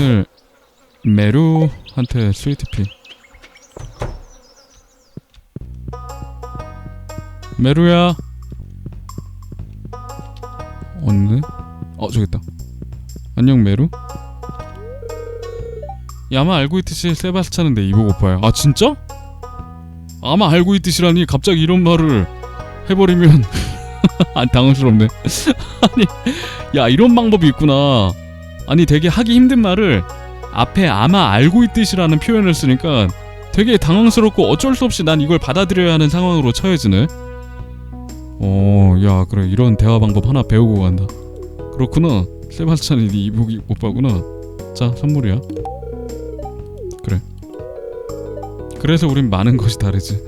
오늘 메루한테 스위트피. 메루야. 없네? 어 저기 있다. 안녕 메루. 야마 알고 있듯이 세바스찬은 내 이복 오빠야. 아 진짜? 아마 알고 있듯이라니 갑자기 이런 말을 해버리면. 아 당황스럽네. 아니 야 이런 방법이 있구나 아니 되게 하기 힘든 말을 앞에 아마 알고 있듯이라는 표현을 쓰니까 되게 당황스럽고 어쩔 수 없이 난 이걸 받아들여야 하는 상황으로 처해지네 어, 야, 그래. 이런 대화 방법 하나 배우고 간다. 그렇구나. 세바스찬이 네 이복이 오빠구나. 자, 선물이야. 그래. 그래서 우린 많은 것이 다르지.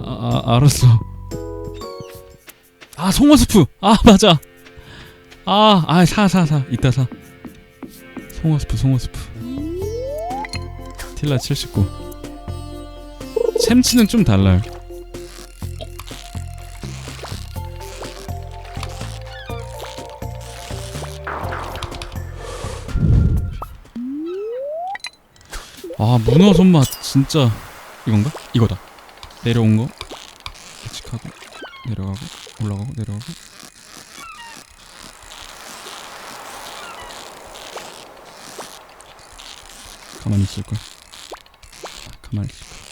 아, 아 알았어. 아, 송어 스프. 아, 맞아. 아, 아, 사, 사, 사. 이따 사. 송어 스프, 송어 스프. 틸라 79. 챔치는 좀 달라요. 아 문어 손맛 진짜 이건가? 이거다 내려온 거 예측하고 내려가고 올라가고 내려가고 가만히 있을 거야 가만히 있을 거야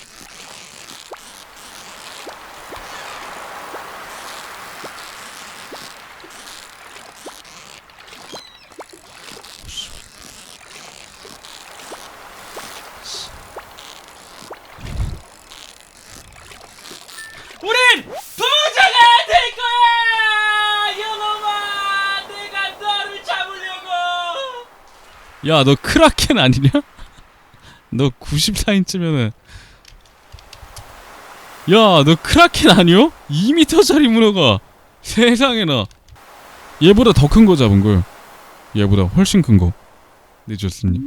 우린 부자가 될 거야! 이놈아! 내가 너를 잡으려고! 야 너 크라켄 아니냐? 너 94인치면은. 야 너 크라켄 아니요? 2m짜리 문어가 세상에나. 얘보다 더 큰 거 잡은 거요. 얘보다 훨씬 큰거. 늦었습니다.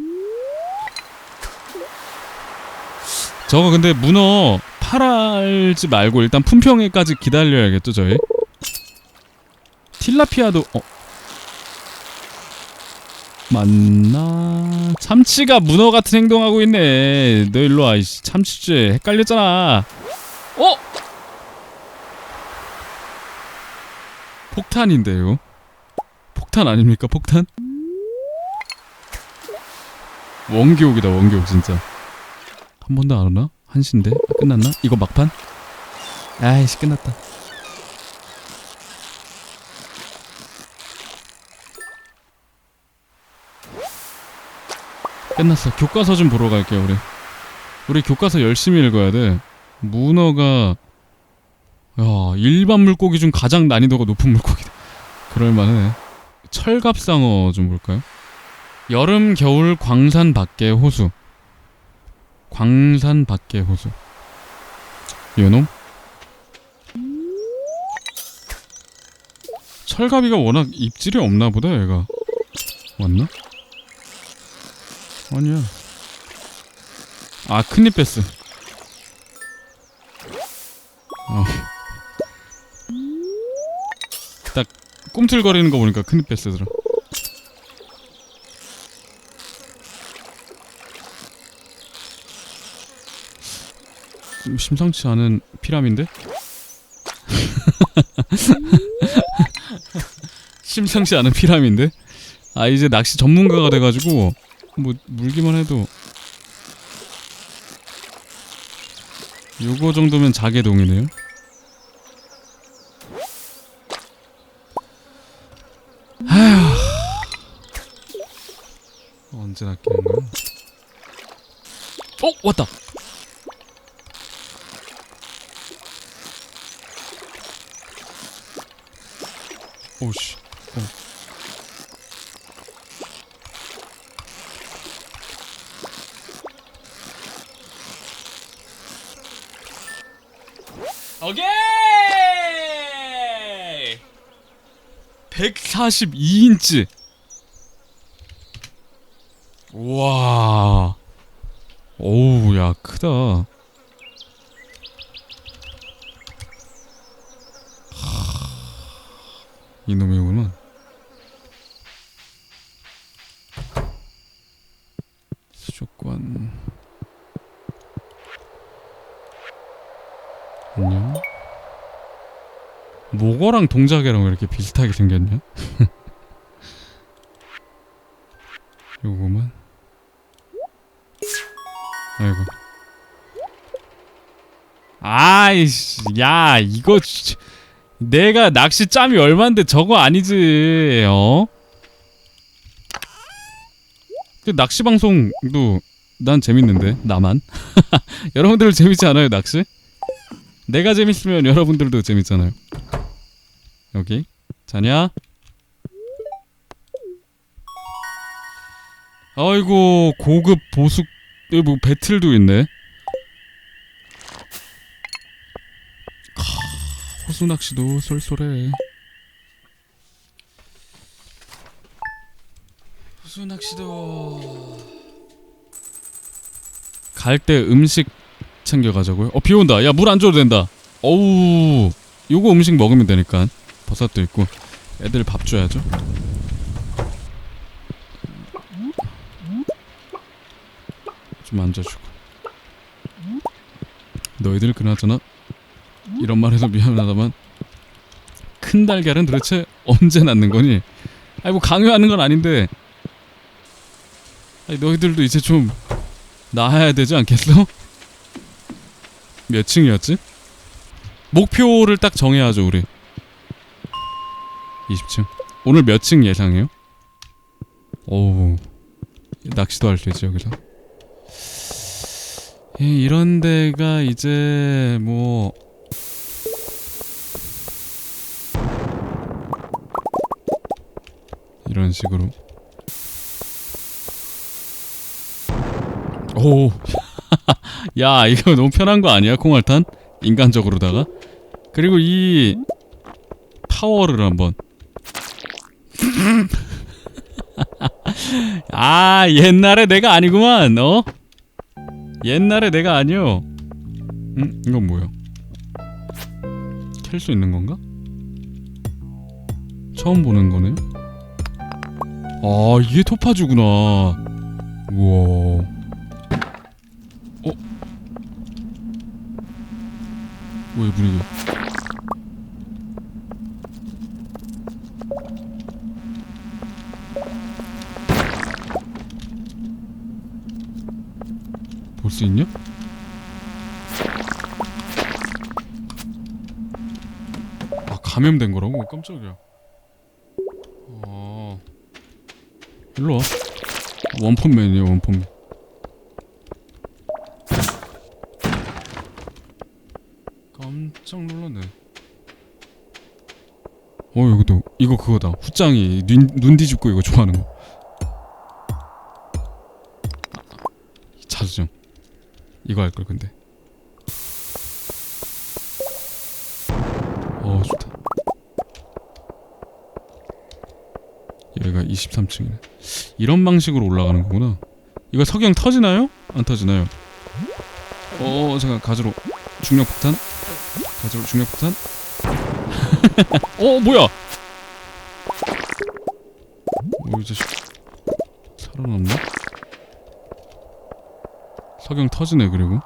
저거 근데 문어 팔지 말고 일단 품평회까지 기다려야겠죠 저희? 틸라피아도 어 맞나? 참치가 문어 같은 행동하고 있네. 너 일로 와. 이씨. 참치 주제 헷갈렸잖아. 어? 폭탄인데요. 폭탄 아닙니까? 폭탄? 원기옥이다. 원기옥 진짜. 한 번도 안 오나? 한시인데? 아, 끝났나? 이거 막판? 아이씨 끝났다. 끝났어. 교과서 좀 보러 갈게요, 우리. 우리 교과서 열심히 읽어야 돼. 문어가 야, 일반 물고기 중 가장 난이도가 높은 물고기다. 그럴 만해. 철갑상어 좀 볼까요? 여름, 겨울 광산 밖의 호수. 광산 밖의 호수. 요놈? 철갑이가 워낙 입질이 없나 보다, 얘가. 맞나? 아니야. 아, 큰입 뺐어. 어. 딱 꿈틀거리는 거 보니까 뺐어더라. 좀 심상치 않은 피라미인데? 심상치 않은 피라미인데? 아 이제 낚시 전문가가 돼가지고 뭐 물기만 해도 요거 정도면 자개동이네요. 아휴 언제 낚이는 거야? 어 왔다. 42인치. 와. 어우, 야, 크다. 이놈이구만. 수족관. 안녕. 모거랑 동작이랑 왜 이렇게 비슷하게 생겼냐? 요거만 아이고 아이씨 야 이거 내가 낚시 짬이 얼만데 저거 아니지 어? 그 낚시 방송도 난 재밌는데 나만 여러분들 재밌지 않아요 낚시? 내가 재밌으면 여러분들도 재밌잖아요 여기. 자냐? 아이고 고급 여기 뭐 배틀도 있네. 캬, 호수 낚시도 쏠쏠해. 호수 낚시도. 갈 때 음식 챙겨가자고요? 어 비온다. 야 물 안 줘도 된다. 어우 요거 음식 먹으면 되니까 버섯도 있고 애들 밥 줘야죠 좀 앉아주고 너희들 그나저나 이런 말해서 미안하다만 큰 달걀은 도대체 언제 낳는 거니? 아니 뭐 강요하는 건 아닌데 아니 너희들도 이제 좀 낳아야 되지 않겠어? 몇 층이었지? 목표를 딱 정해야죠 우리 20층? 오늘 몇 층 예상해요? 어우 낚시도 할 수 있지 여기서. 예, 이런 데가 이제 뭐 이런 식으로. 오, 야 이거 너무 편한 거 아니야 콩알탄? 인간적으로다가? 그리고 이 파워를 한번 아 옛날에 내가 아니구만 어? 옛날에 내가 아니요 음? 이건 뭐야 캘 수 있는 건가? 처음 보는 거네요 아 이게 토파주구나 우와 어? 왜 분위기 수 있냐? 아 감염된 거라고? 깜짝이야. 어. 일로 와. 원펀맨이야 원펀맨. 깜짝 놀랐네. 어 여기도 이거 그거다. 후짱이. 눈, 눈 뒤집고 이거 좋아하는 거. 자수정 이거 할 걸 근데. 어 좋다. 여기가 23층이네. 이런 방식으로 올라가는 거구나. 이거 석영 터지나요? 안 터지나요? 어 잠깐 가지로. 중력 폭탄? 가지로 중력 폭탄? 어 뭐야? 어, 이 자식 살아남나? 석영 터지네 그리고?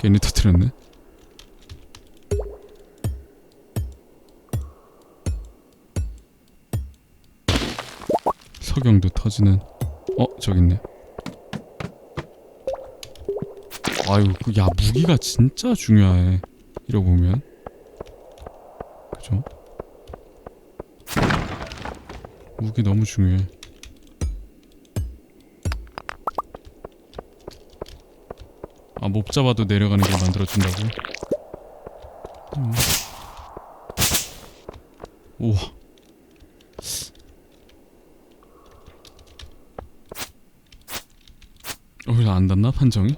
괜히 터뜨렸네. 석영도 터지는 어 저기 있네. 아유 그야 무기가 진짜 중요해 이러고 보면. 그죠? 무기 너무 중요해 못 잡아도 내려가는 걸 만들어준다고 음. 우와 어, 왜안 닿나 판정이?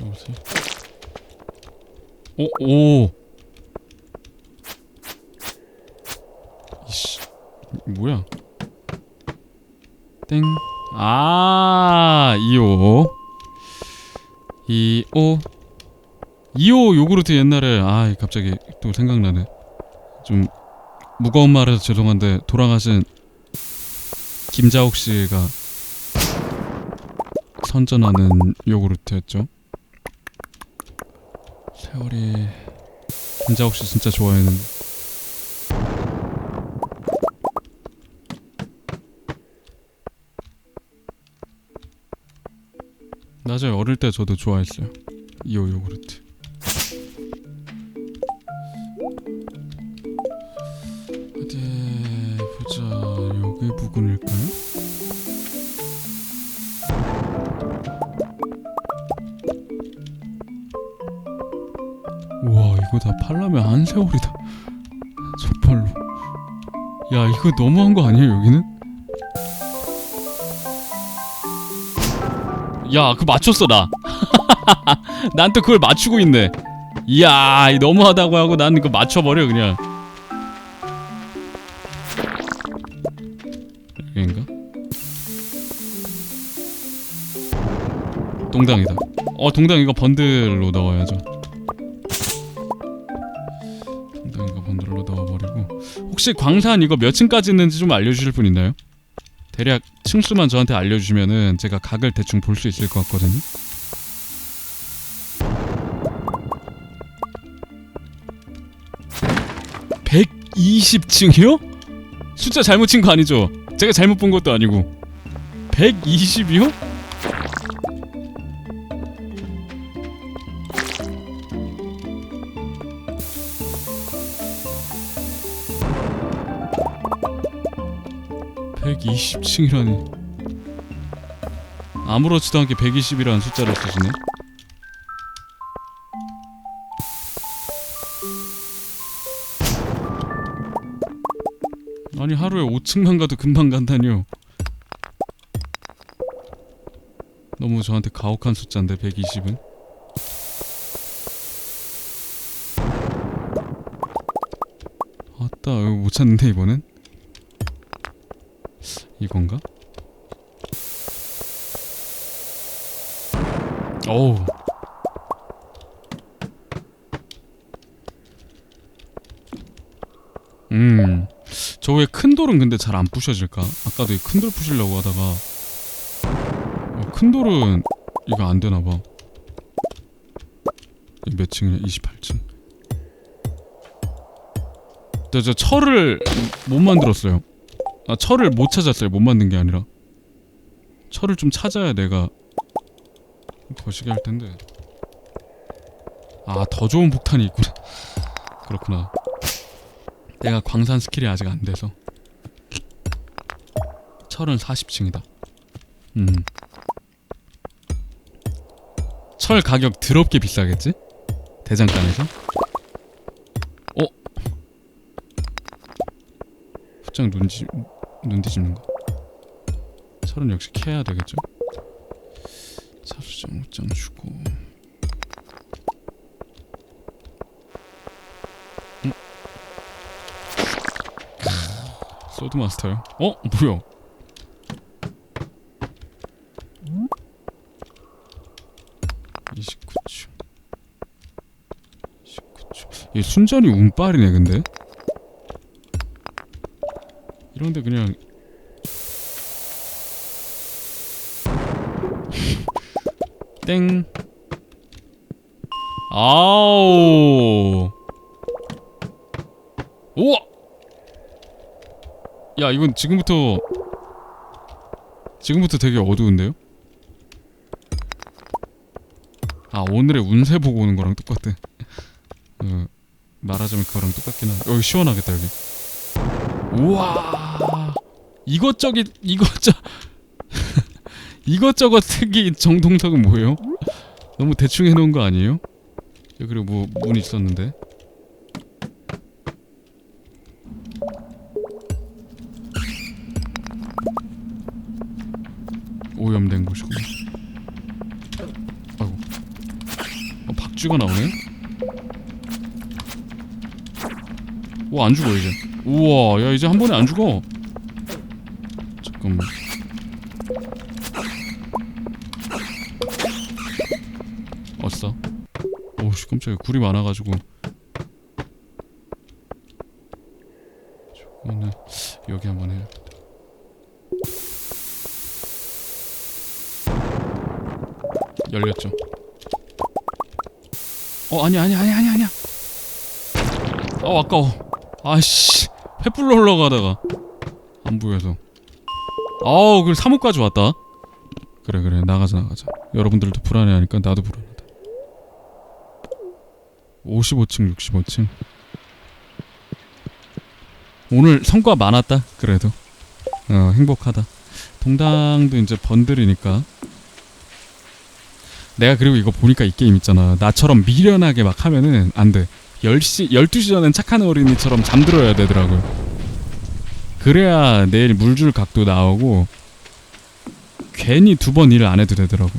보세요. 오, 오. 이씨, 뭐야? 땡. 아, 2호. 2호. 2호 요구르트 옛날에 아, 갑자기 또 생각나네. 좀 무거운 말해서 죄송한데 돌아가신 김자옥 씨가 선전하는 요구르트였죠. 세월이 진짜 혹시 진짜 좋아했는데 맞아요 어릴 때 저도 좋아했어요 이오 요구르트 세월이다. 정말로. 야 이거 너무한 거 아니에요 여기는? 야 그 맞췄어 나. 난 또 그걸 맞추고 있네. 이야 이 너무하다고 하고 난 이거 맞춰버려 그냥. 여긴가? 동당이다. 어 동당 이거 번들로 넣어야죠 혹시 광산 이거 몇 층까지 있는지 좀 알려주실 분 있나요? 대략 층수만 저한테 알려주면은 제가 각을 대충 볼 수 있을 것 같거든요. (120층이요) 숫자 잘못 친 거 아니죠? 제가 잘못 본 것도 아니고 120이요? (120층이라니) 아무렇지도 않게 120이라는 숫자를 쓰시네. 아니 하루에 5층만 가도 금방 간다니요. 너무 저한테 가혹한 숫자인데 120은. 아따 이거 못 찾는데 이번엔. 이건가? 어우 음. 저 왜 큰 돌은 근데 잘 안 부셔질까? 아까도 이큰돌 부시려고 하다가 어, 큰 돌은 이거 안 되나 봐. 이몇 층이냐? 28층. 저, 저 철을 못 만들었어요. 아, 철을 못 찾았어요. 못 만든 게 아니라. 철을 좀 찾아야 내가 거시기 할 텐데. 아, 더 좋은 폭탄이 있구나. 그렇구나. 내가 광산 스킬이 아직 안 돼서. 철은 40층이다. 음. 철 가격 더럽게 비싸겠지? 대장간에서? 어? 후장 눈지 눈 뒤집는 거. 철은 역시 캐야 되겠죠? 차수장 옷장 주고. 음? 소드 마스터요? 어? 뭐야? 얘 순전히 운빨이네 근데. 이런데 그냥 땡. 아우. 우와. 야 이건 지금부터 지금부터 되게 어두운데요? 아 오늘의 운세 보고 오는 거랑 똑같대. 어, 말하자면 그거랑 똑같긴 한. 여기 시원하겠다 여기. 우와. 이것저것 이것저 이것저것 특이 정동석은 뭐예요? 너무 대충 해놓은 거 아니에요? 여기 그리고 뭐문 있었는데. 오염된 곳이고. 아이고. 어, 박쥐가 나오네. 와안 죽어 이제. 우와 야 이제 한 번에 안 죽어. 잠깐만. 어싸. 오씨 깜짝이야 굴이 많아가지고. 저거는 여기 한번 해. 열렸죠. 어 아니 아니 아니 아니 아니야. 아 아까워 아씨 횃불로 올라가다가 안 보여서 아우 그 3호까지 왔다. 그래 그래. 나가자 나가자. 여러분들도 불안해하니까 나도 불안하다. 55층 65층. 오늘 성과 많았다 그래도. 어 행복하다. 동당도 이제 번들이니까. 내가 그리고 이거 보니까 이 게임 있잖아. 나처럼 미련하게 막 하면은 안돼. 10시 12시 전엔 착한 어린이처럼 잠들어야 되더라고요 그래야 내일 물줄 각도 나오고 괜히 두 번 일을 안 해도 되더라고.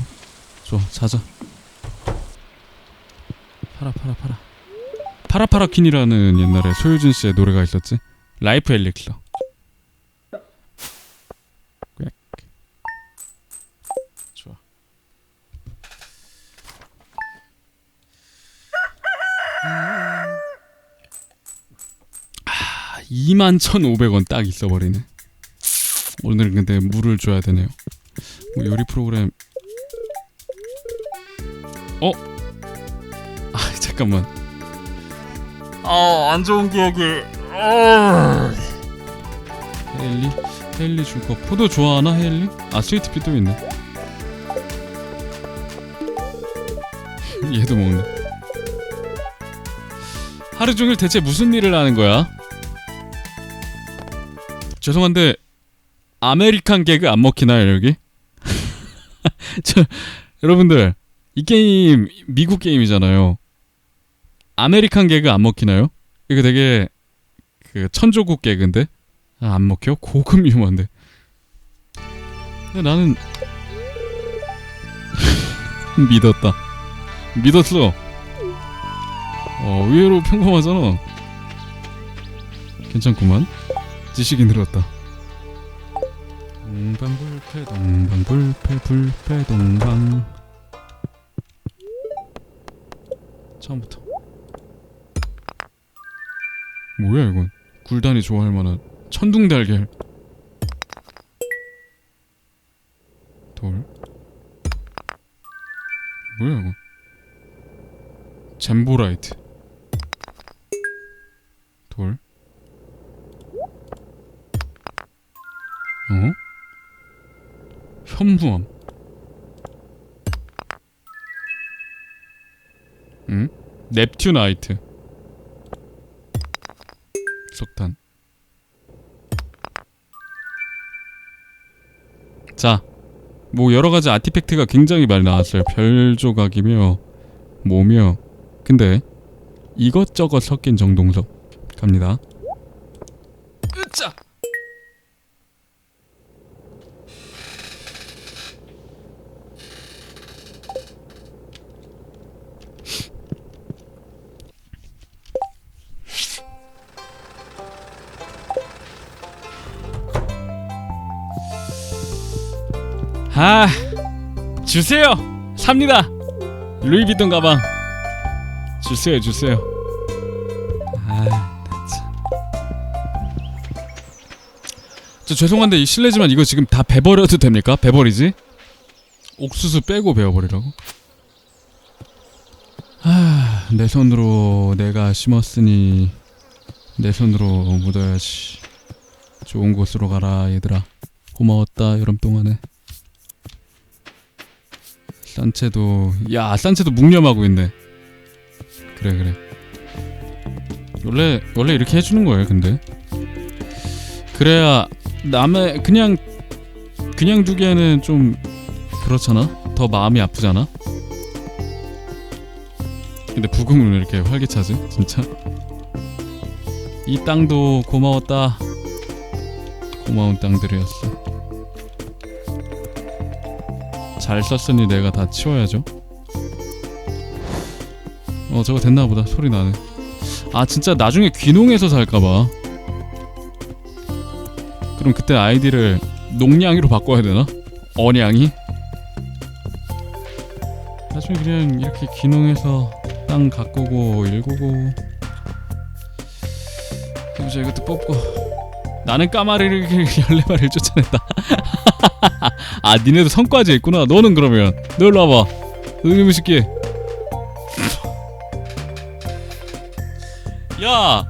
좋아 자자. 파라 파라 파라. 파라파라퀸이라는 옛날에 소유진 씨의 노래가 있었지? 라이프 엘릭서 21,500원 딱 있어버리네. 오늘은 근데 물을 줘야 되네요. 뭐 요리 프로그램. 어? 아 잠깐만. 아안 좋은 기억이. 헤일리? 헤일리 줄 거. 포도 좋아하나 헤일리? 아 스위트피 또 있네. 얘도 먹네. 하루 종일 대체 무슨 일을 하는 거야? 죄송한데 아메리칸 개그 안 먹히나요 여기? 저 여러분들 이 게임 미국 게임이잖아요. 아메리칸 개그 안 먹히나요? 이거 되게 그 천조국 개그인데 아, 안 먹혀? 고급 유머인데. 근데 나는 믿었다. 믿었어. 어 의외로 평범하잖아. 괜찮구만. 지식이 늘었다. 동방 불패 동방 불패 불패 동방 처음부터. 뭐야 이건? 굴단이 좋아할 만한 천둥달걀. 돌. 뭐야 이건 잼보라이트. 돌 현무암 응? 넵튠 아이트 석탄 자, 뭐 여러 가지 아티팩트가 굉장히 많이 나왔어요. 별 조각이며 뭐며 근데 이것저것 섞인 정동석 갑니다. 아 주세요. 삽니다. 루이비통 가방. 주세요 주세요. 아나참저 죄송한데 이 실례지만 이거 지금 다 배버려도 됩니까? 배버리지? 옥수수 빼고 배워버리라고? 아 내 손으로 내가 심었으니 내 손으로 묻어야지. 좋은 곳으로 가라 얘들아 고마웠다 여름 동안에. 산채도 야 산채도 묵념하고 있네. 그래 그래. 원래 원래 이렇게 해주는 거예요 근데. 그래야 남의 그냥 그냥 두기에는 좀 그렇잖아? 더 마음이 아프잖아? 근데 부금은 왜 이렇게 활기차지 진짜? 이 땅도 고마웠다. 고마운 땅들이었어 잘 썼으니 내가 다 치워야죠. 어 저거 됐나보다 소리 나네. 아 진짜 나중에 귀농해서 살까봐. 그럼 그때 아이디를 농냥이로 바꿔야 되나? 언양이? 나중에 그냥 이렇게 귀농해서 땅 가꾸고 일구고 그리고 이것도 뽑고 나는 까마리를 14마리를 쫓아냈다 아 니네도 성과제 있구나. 너는 그러면. 너 일로 와봐. 너이놈의 새끼 야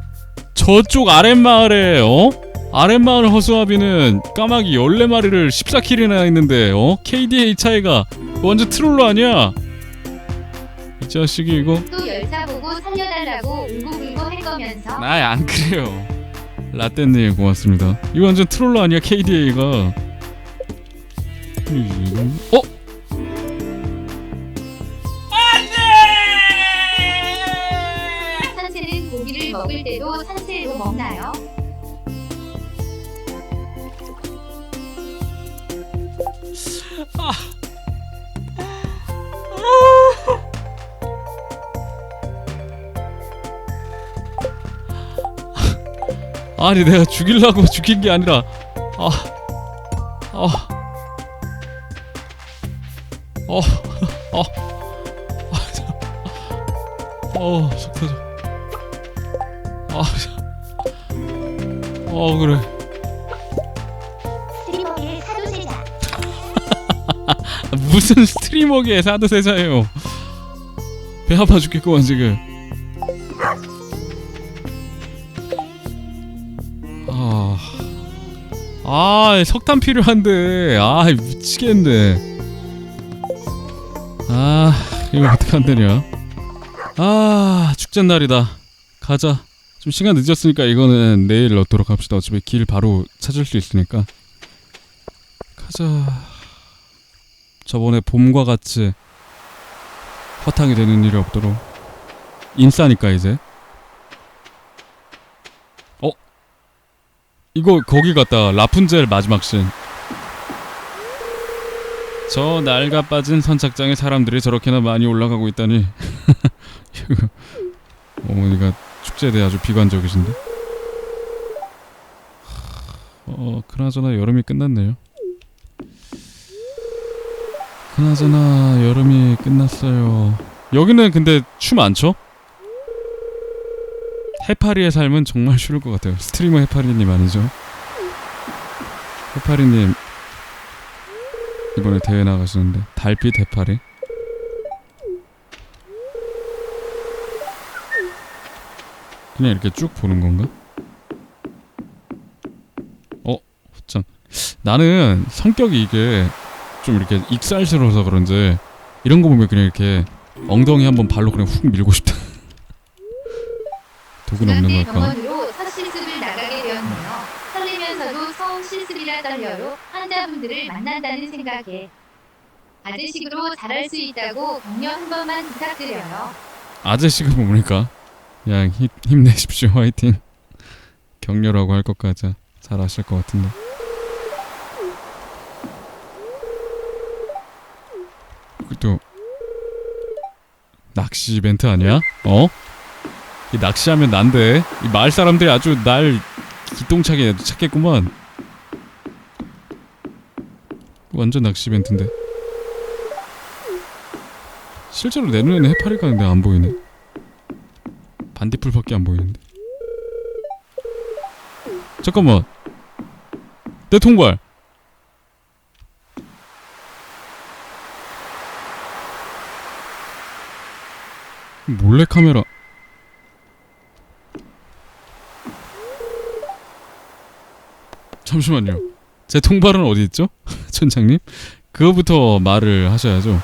저쪽 아랫마을에 어? 아랫마을 허수아비는 까마귀 14마리를 14킬이나 했는데 어? KDA 차이가 완전 트롤러 아니야? 이 자식이 이거. 또 열차 보고 살려달라고 울고불고 할 거면서. 아이 안 그래요. 라떼님 고맙습니다. 이거 완전 트롤러 아니야 KDA가 어? 안돼. 산새는 고기를 먹을 때도 산새로 먹나요? 아니 내가 죽이려고 죽인 게 아니라 아 아. 어, 어, 아, 저, 어, 속 터져. 아, 저, 어, 그래. 스트리머의 사도세자 무슨 스트리머기에 사드세자예요. 배 아파 죽겠구만 지금. 아, 아 석탄 필요한데, 아 미치겠네. 아, 이거 어떻게 안 되냐? 아, 축제 날이다. 가자. 좀 시간 늦었으니까 이거는 내일 넣도록 합시다. 어차피 길 바로 찾을 수 있으니까. 가자. 저번에 봄과 같이 허탕이 되는 일이 없도록 인싸니까 이제 어? 이거 거기 같다 라푼젤 마지막 씬 저 낡아 빠진 선착장에 사람들이 저렇게나 많이 올라가고 있다니 어머니가 축제에 대해 아주 비관적이신데 어 그나저나 여름이 끝났네요 그나저나 여름이 끝났어요. 여기는 근데 춤 안 춰? 해파리의 삶은 정말 쉬울 것 같아요. 스트리머 해파리님 아니죠? 해파리님 이번에 대회 나가시는데 달빛 해파리 그냥 이렇게 쭉 보는 건가? 어, 짱. 나는 성격이 이게 좀 이렇게 익살스러워서 그런지 이런 거 보면 그냥 이렇게 엉덩이 한번 발로 그냥 훅 밀고 싶다. 독은 없는 걸까? 병원으로 첫 실습을 나가게 되었네요. 설레면서도 실습이라 떨려요. 환자분들을 만난다는 생각에 아저씨로 잘할 수 있다고 격려 한 번만 부탁드려요. 아저씨가 뭡니까? 그냥 힘, 힘내십시오 화이팅. 격려라고 할 것까지 잘 아실 것 같은데. 그또 낚시 이벤트 아니야? 어? 이 낚시하면 난데 이 마을 사람들이 아주 날 기똥차게 찾겠구만. 완전 낚시 이벤트인데. 실제로 내 눈에는 해파리가 근데 안 보이네. 반딧불밖에 안 보이는데. 잠깐만. 내 통발. 몰래 카메라. 잠시만요. 제 통발은 어디 있죠? 촌장님? 그거부터 말을 하셔야죠.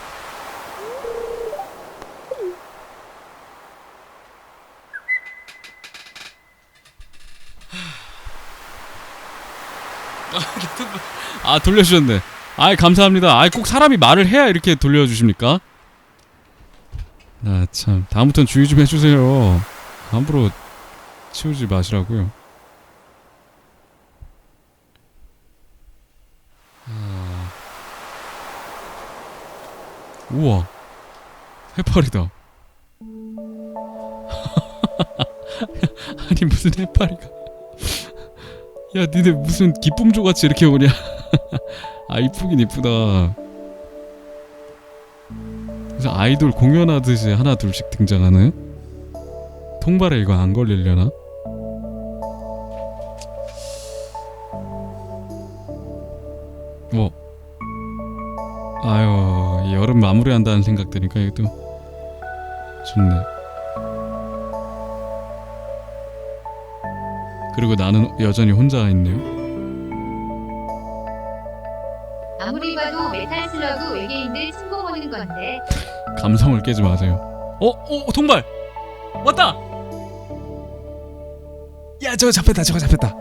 아 돌려주셨네. 아 감사합니다. 아꼭 사람이 말을 해야 이렇게 돌려주십니까? 아참 다음부터는 주의 좀 해주세요. 함부로 치우지 마시라고요. 우와 해파리다. 아니 무슨 해파리가? 야 니네 무슨 기쁨조같이 이렇게 오냐 아 이쁘긴 이쁘다 그래서 아이돌 공연하듯이 하나 둘씩 등장하네 통발에 이거 안 걸리려나? 마무리한다는 생각 드니까 이것도 좋네 그리고 나는 여전히 혼자 있네요. 아무리 봐도 메탈 슬러그 외계인들 침공 오는 건데 감성을 깨지 마세요. 어, 어, 통발 왔다. 야, 저거 잡혔다. 저거 잡혔다.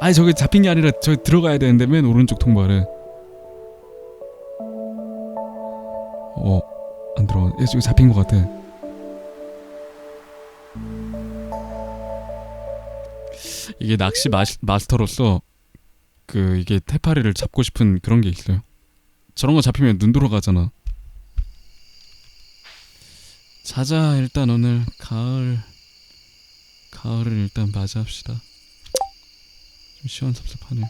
아니 저게 잡힌 게 아니라 저 들어가야 되는데 맨 오른쪽 통발에. 저기 잡힌 것 같아. 이게 낚시 마시, 마스터로서 그 이게 태파리를 잡고 싶은 그런 게 있어요. 저런 거 잡히면 눈 돌아가잖아. 자자 일단 오늘 가을 가을을 일단 맞이합시다. 좀 시원섭섭하네.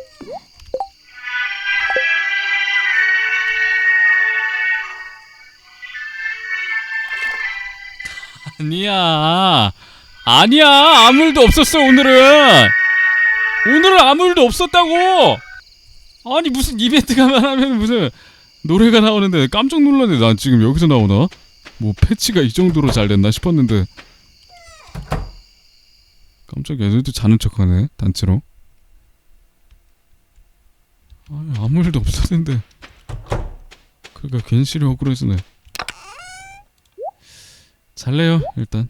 아니야. 아니야. 아무 일도 없었어 오늘은. 오늘은 아무 일도 없었다고. 아니 무슨 이벤트가만 하면 무슨 노래가 나오는데 깜짝 놀랐네. 난 지금 여기서 나오나? 뭐 패치가 이 정도로 잘 됐나 싶었는데. 깜짝이야 얘들도 자는 척하네 단체로. 아니 아무 일도 없었는데. 그러니까 괜시리 억울해지네 잘래요 일단.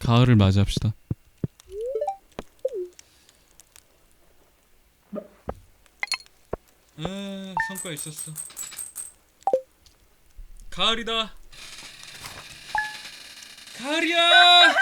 가을을 맞이합시다. 에 성과 있었어. 가을이다. 가을이야